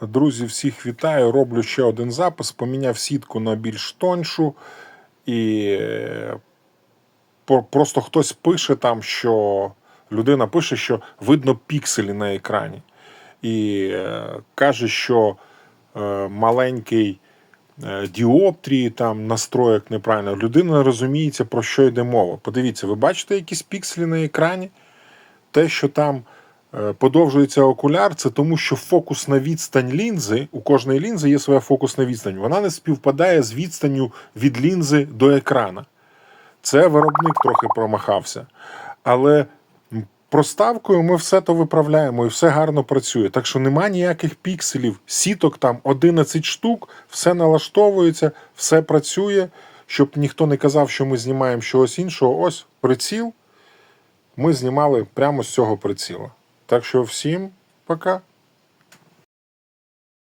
Друзі, всіх вітаю. Роблю ще один запис. Поміняв сітку на більш тоншу. І е, просто хтось пише там, що людина пише, що видно пікселі на екрані. І е, каже, що е, маленький діоптрії, там настроєк неправильно. Людина не розуміється, про що йде мова. Подивіться, ви бачите якісь пікселі на екрані? те, що там подовжується окуляр, це тому, що фокусна відстань лінзи, у кожної лінзи є своя фокусна відстань. Вона не співпадає з відстанню від лінзи до екрана. Це виробник трохи промахався. Але проставкою ми все то виправляємо і все гарно працює. Так що нема ніяких пікселів, сіток там 11 штук, все налаштовується, все працює. Щоб ніхто не казав, що ми знімаємо чогось іншого. Ось приціл ми знімали прямо з цього приціла. Так що всім пока.